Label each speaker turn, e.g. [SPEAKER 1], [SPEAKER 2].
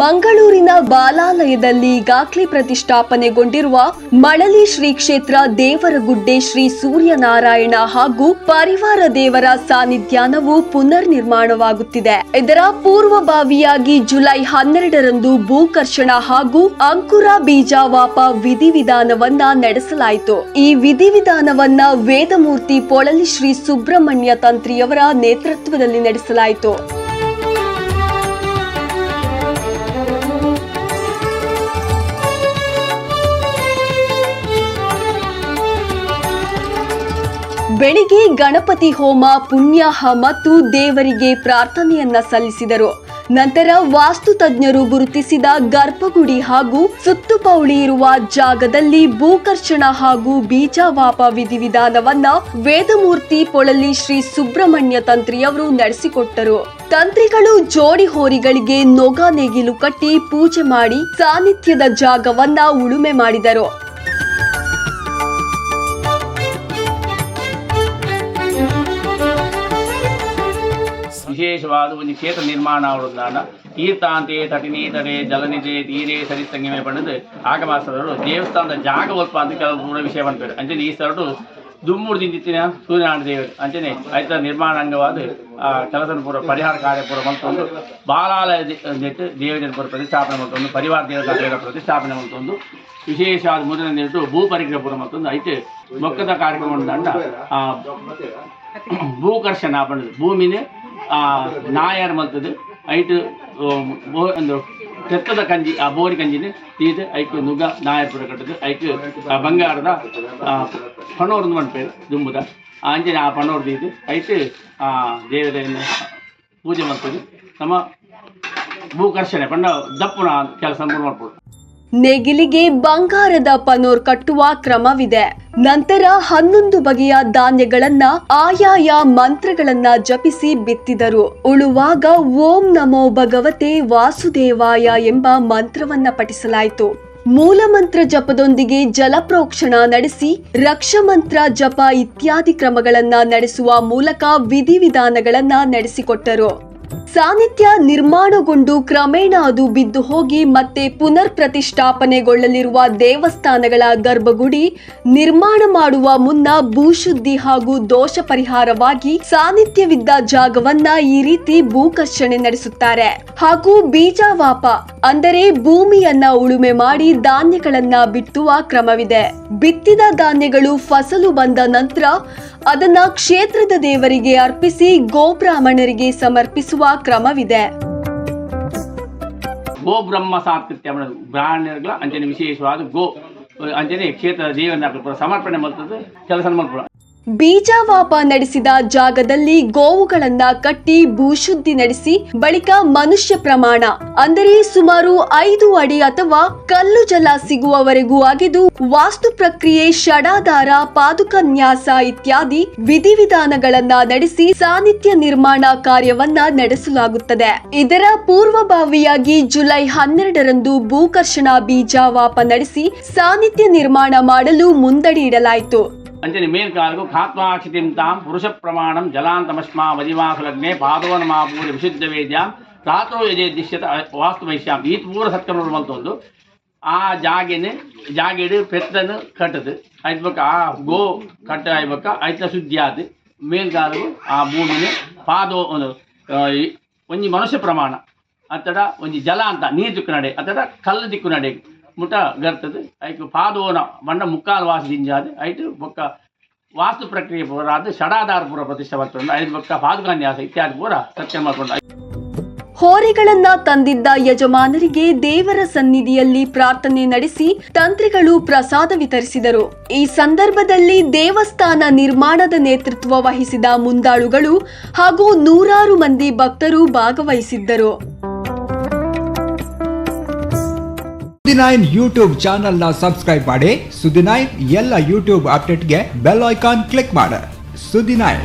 [SPEAKER 1] ಮಂಗಳೂರಿನ ಬಾಲಾಲಯದಲ್ಲಿ ಈಗಾಗಲೇ ಪ್ರತಿಷ್ಠಾಪನೆಗೊಂಡಿರುವ ಮಳಲಿ ಶ್ರೀ ಕ್ಷೇತ್ರ ದೇವರಗುಡ್ಡೆ ಶ್ರೀ ಸೂರ್ಯನಾರಾಯಣ ಹಾಗೂ ಪರಿವಾರ ದೇವರ ಸಾನ್ನಿಧ್ಯಾನವು ಪುನರ್ ನಿರ್ಮಾಣವಾಗುತ್ತಿದೆ ಇದರ ಪೂರ್ವಭಾವಿಯಾಗಿ ಜುಲೈ ಹನ್ನೆರಡರಂದು ಭೂಕರ್ಷಣ ಹಾಗೂ ಅಂಕುರ ಬೀಜಾವಾಪ ವಿಧಿವಿಧಾನವನ್ನ ನಡೆಸಲಾಯಿತು. ಈ ವಿಧಿವಿಧಾನವನ್ನ ವೇದಮೂರ್ತಿ ಪೊಳಲಿ ಶ್ರೀ ಸುಬ್ರಹ್ಮಣ್ಯ ತಂತ್ರಿಯವರ ನೇತೃತ್ವದಲ್ಲಿ ನಡೆಸಲಾಯಿತು. ಬೆಳಿಗ್ಗೆ ಗಣಪತಿ ಹೋಮ, ಪುಣ್ಯಾಹ ಮತ್ತು ದೇವರಿಗೆ ಪ್ರಾರ್ಥನೆಯನ್ನ ಸಲ್ಲಿಸಿದರು. ನಂತರ ವಾಸ್ತು ತಜ್ಞರು ಗುರುತಿಸಿದ ಗರ್ಭಗುಡಿ ಹಾಗೂ ಸುತ್ತುಪೌಳಿ ಇರುವ ಜಾಗದಲ್ಲಿ ಭೂಕರ್ಷಣ ಹಾಗೂ ಬೀಜವಾಪ ವಿಧಿವಿಧಾನವನ್ನ ವೇದಮೂರ್ತಿ ಪೊಳಲಿ ಶ್ರೀ ಸುಬ್ರಹ್ಮಣ್ಯ ತಂತ್ರಿಯವರು ನಡೆಸಿಕೊಟ್ಟರು. ತಂತ್ರಿಗಳು ಜೋಡಿ ಹೋರಿಗಳಿಗೆ ನೊಗ ನೇಗಿಲು ಕಟ್ಟಿ ಪೂಜೆ ಮಾಡಿ ಸಾನ್ನಿಧ್ಯದ ಜಾಗವನ್ನ ಉಳುಮೆ ಮಾಡಿದರು.
[SPEAKER 2] ವಿಶೇಷವಾದ ಒಂದು ಕ್ಷೇತ್ರ ನಿರ್ಮಾಣ ಅವರುದ್ದಾನ ತೀರ್ಥಾಂತೆ ತಟಿನೀತರೆ ಜಲನಿಧೆ ತೀರೆ ಸರಿಸಂಗಮೆ ಪಡೆದು ಆಗಮಾಸರರು ದೇವಸ್ಥಾನದ ಜಾಗ ಒಲ್ಪ ಅಂತ ಕೆಲವು ವಿಷಯ ಬಂದ್ಬೇಡ. ಅಂಚನೆ ಈ ಸರಡು ದುಮ್ಮುಡು ದಿಂದಿತ್ತಿನ ಸೂರ್ಯನಾರಾಯಣ ದೇವರು. ಅಂಚನೆ ಐತ ನಿರ್ಮಾಣ ಅಂಗವಾದ ಕೆಲಸ ಪೂರ್ವ ಪರಿಹಾರ ಕಾರ್ಯ ಪೂರ್ವ ಮತ್ತೊಂದು ಬಾಲಾಲಯ ನೆಟ್ಟು ದೇವರ ಪೂರ ಪ್ರತಿಷ್ಠಾಪನೆ ಮತ್ತೊಂದು ಪರಿವಾರ ದೇವರ ಪ್ರತಿಷ್ಠಾಪನೆ ಮತ್ತೊಂದು ವಿಶೇಷವಾದ ಮೊದಲನೇ ನೆಟ್ಟು ಭೂ ಪರಿಗ್ರಹ ಪೂರ್ವ ಮತ್ತೊಂದು ಐತೆ ಮೊಕ್ಕದ ಕಾರ್ಯಕ್ರಮ ಭೂಕರ್ಷಣ ಭೂಮಿನೇ ಮಲ್ತದು ಐಟ್ ಬೋ, ಒಂದು ತೆತ್ತದ ಕಂಜಿ, ಆ, ಬೋರಿ ಕಂಜಿನ ತೀದು ಐಕ್ ನುಗ್ಗ ನಾಯರ್ ಪುರ ಕಟ್ಟದು ಐಕ್ ಬಂಗಾರದ ಪಣೋರ್ದು ಮಣ್ಪೇರು ದುಂಬುದ. ಅಂಜನೆ ಆ ಪಣೋರ್ ತೀದು ಐಟ್ ಆ ದೇವತೆಯನ್ನು ಪೂಜೆ ಮಾಡ್ತದೆ ನಮ್ಮ ಭೂಕರ್ಷಣೆ ಪಂಡ ದಪ್ಪುನ ಕೆಲಸ ಮಾಡ್ಬೋದು.
[SPEAKER 1] ನೇಗಿಲಿಗೆ ಬಂಗಾರದ ಪನೋರ್ ಕಟ್ಟುವ ಕ್ರಮವಿದೆ. ನಂತರ ಹನ್ನೊಂದು ಬಗೆಯ ಧಾನ್ಯಗಳನ್ನ ಆಯಾಯ ಮಂತ್ರಗಳನ್ನ ಜಪಿಸಿ ಬಿತ್ತಿದರು. ಉಳುವಾಗ ಓಂ ನಮೋ ಭಗವತೆ ವಾಸುದೇವಾಯ ಎಂಬ ಮಂತ್ರವನ್ನ ಪಠಿಸಲಾಯಿತು. ಮೂಲ ಮಂತ್ರ ಜಪದೊಂದಿಗೆ ಜಲಪ್ರೋಕ್ಷಣ ನಡೆಸಿ ರಕ್ಷಮಂತ್ರ ಜಪ ಇತ್ಯಾದಿ ಕ್ರಮಗಳನ್ನ ನಡೆಸುವ ಮೂಲಕ ವಿಧಿವಿಧಾನಗಳನ್ನ ನಡೆಸಿಕೊಟ್ಟರು. ಸಾನ್ನಿಧ್ಯ ನಿರ್ಮಾಣಗೊಂಡು ಕ್ರಮೇಣ ಅದು ಬಿದ್ದು ಹೋಗಿ ಮತ್ತೆ ಪುನರ್ ಪ್ರತಿಷ್ಠಾಪನೆಗೊಳ್ಳಲಿರುವ ದೇವಸ್ಥಾನಗಳ ಗರ್ಭಗುಡಿ ನಿರ್ಮಾಣ ಮಾಡುವ ಮುನ್ನ ಭೂಶುದ್ಧಿ ಹಾಗೂ ದೋಷ ಪರಿಹಾರವಾಗಿ ಸಾನ್ನಿಧ್ಯವಿದ್ದ ಜಾಗವನ್ನ ಈ ರೀತಿ ಭೂಕರ್ಷಣೆ ನಡೆಸುತ್ತಾರೆ. ಹಾಗೂ ಬೀಜಾವಾಪ, ಅಂದರೆ ಭೂಮಿಯನ್ನ ಉಳುಮೆ ಮಾಡಿ ಧಾನ್ಯಗಳನ್ನ ಬಿತ್ತುವ ಕ್ರಮವಿದೆ. ಬಿತ್ತಿದ ಧಾನ್ಯಗಳು ಫಸಲು ಬಂದ ನಂತರ ಅದನ್ನ ಕ್ಷೇತ್ರದ ದೇವರಿಗೆ ಅರ್ಪಿಸಿ ಗೋಬ್ರಾಹ್ಮಣರಿಗೆ ಸಮರ್ಪಿಸುವ ಕ್ರಮವಿದೆ.
[SPEAKER 2] ಗೋ ಬ್ರಹ್ಮ ಮಾಡೋದು ಅಂಜನೆ ಅಂಚನೆ ವಿಶೇಷವಾದ ಗೋ ಅಂಚನೆ ಕ್ಷೇತ್ರ ದೇವನ ಸಮರ್ಪಣೆ ಮಾಡ್ತದೆ ಕೆಲಸ ಮಾಡ್ಬೋದು
[SPEAKER 1] ಬೀಜಾವಾಪ ನಡೆಸಿದ ಜಾಗದಲ್ಲಿ ಗೋವುಗಳನ್ನ ಕಟ್ಟಿ ಭೂಶುದ್ಧಿ ನಡೆಸಿ ಬಳಿಕ ಮನುಷ್ಯ ಪ್ರಮಾಣ. ಅಂದರೆ ಸುಮಾರು ಐದು ಅಡಿ ಅಥವಾ ಕಲ್ಲು ಜಲ ಸಿಗುವವರೆಗೂ ಆಗಿದ್ದು, ವಾಸ್ತು ಪ್ರಕ್ರಿಯೆ ಷಡಾಧಾರ ಪಾದುಕನ್ಯಾಸ ಇತ್ಯಾದಿ ವಿಧಿವಿಧಾನಗಳನ್ನ ನಡೆಸಿ ಸಾನ್ನಿಧ್ಯ ನಿರ್ಮಾಣ ಕಾರ್ಯವನ್ನ ನಡೆಸಲಾಗುತ್ತದೆ. ಇದರ ಪೂರ್ವಭಾವಿಯಾಗಿ ಜುಲೈ ಹನ್ನೆರಡರಂದು ಭೂಕರ್ಷಣ ಬೀಜಾವಾಪ ನಡೆಸಿ ಸಾನ್ನಿಧ್ಯ ನಿರ್ಮಾಣ ಮಾಡಲು ಮುಂದಡಿ ಇಡಲಾಯಿತು.
[SPEAKER 2] ಅಂಚನೆ ಮೇಲ್ ಕಾಲಗೂ ಖಾತ್ವಾಕ್ಷಿತಿಂ ತಾಂ ಪುರುಷ ಪ್ರಮಾಣಂ ಜಲಾಂತಮಸ್ಮಾ ವದಿವಾಸುಲಗ್ನೆ ಪಾದೋನ ಮಾಪೂರಿ ವಿಶುದ್ಧ ವೇದ್ಯಾಂ ರಾತ್ರೋ ಯಜೆ ದಿಶ್ಯತ ವಾಸ್ತು ವೈಶ್ಯಾಂ ಈ ಪೂರ ಸತ್ಕರ್ಮ ಬಂತೊಂದು ಆ ಜಾಗೆನೆ ಜಾಗೆಡು ಪೆತ್ತನು ಕಟ್ಟದು ಐತ್ ಬೊಕ್ಕ ಆ ಗೋ ಕಟ್ಟ ಆಯ್ಬೊಕ್ಕ ಐತ ಶುದ್ಧಿ ಆದ್ ಮೇಲ್ ಕಾಲಗೂ ಆ ಭೂಮಿನ ಪಾದೋ ಒಂದು ಆ, ಈ- ಒಂಜಿ ಮನುಷ್ಯ ಪ್ರಮಾಣ ಅತ್ತಡ ಒಂಜಿ ಜಲ ಅಂತ ನೀರು ದಿಕ್ಕು ನಡೆ ಅತ್ತಡ ಕಲ್ಲು ದಿಕ್ಕು ನಡೆ ಮುಟ ಗರ್ತದೆ. ಐಕ್ ಪಾದೋನ ಮಂಡ ಮುಕ್ಕಾಲು ವಾಸ ದಿಂಜಾದು. ಐಟು ಬೊಕ್ಕ ವಾಸ್ತು ಪ್ರಕ್ರಿಯೆ ಪೂರ ಅದು ಷಡಾಧಾರ ಪೂರ ಪ್ರತಿಷ್ಠೆ ಬರ್ತದೆ ಐದು ಬೊಕ್ಕ ಪಾದುಕಾನ್ಯಾಸ ಇತ್ಯಾದಿ ಪೂರ ಸತ್ಯ ಮಾಡ್ಕೊಂಡು
[SPEAKER 1] ಹೋರಿಗಳನ್ನ ತಂದಿದ್ದ ಯಜಮಾನರಿಗೆ ದೇವರ ಸನ್ನಿಧಿಯಲ್ಲಿ ಪ್ರಾರ್ಥನೆ ನಡೆಸಿ ತಂತ್ರಿಗಳು ಪ್ರಸಾದ ವಿತರಿಸಿದರು. ಈ ಸಂದರ್ಭದಲ್ಲಿ ದೇವಸ್ಥಾನ ನಿರ್ಮಾಣದ ನೇತೃತ್ವ ವಹಿಸಿದ ಮುಂದಾಳುಗಳು ಹಾಗೂ ನೂರಾರು ಮಂದಿ ಭಕ್ತರು ಭಾಗವಹಿಸಿದ್ದರು.
[SPEAKER 3] ಸುದಿನೈನ್ ಯೂಟ್ಯೂಬ್ ಚಾನೆಲ್ನ ಸಬ್ಸ್ಕ್ರೈಬ್ ಮಾಡಿ ಸುದಿನೈನ್ ಎಲ್ಲ ಯೂಟ್ಯೂಬ್ ಅಪ್ಡೇಟ್ಗೆ ಬೆಲ್ ಐಕಾನ್ ಕ್ಲಿಕ್ ಮಾಡಿ. ಸುದಿನೈನ್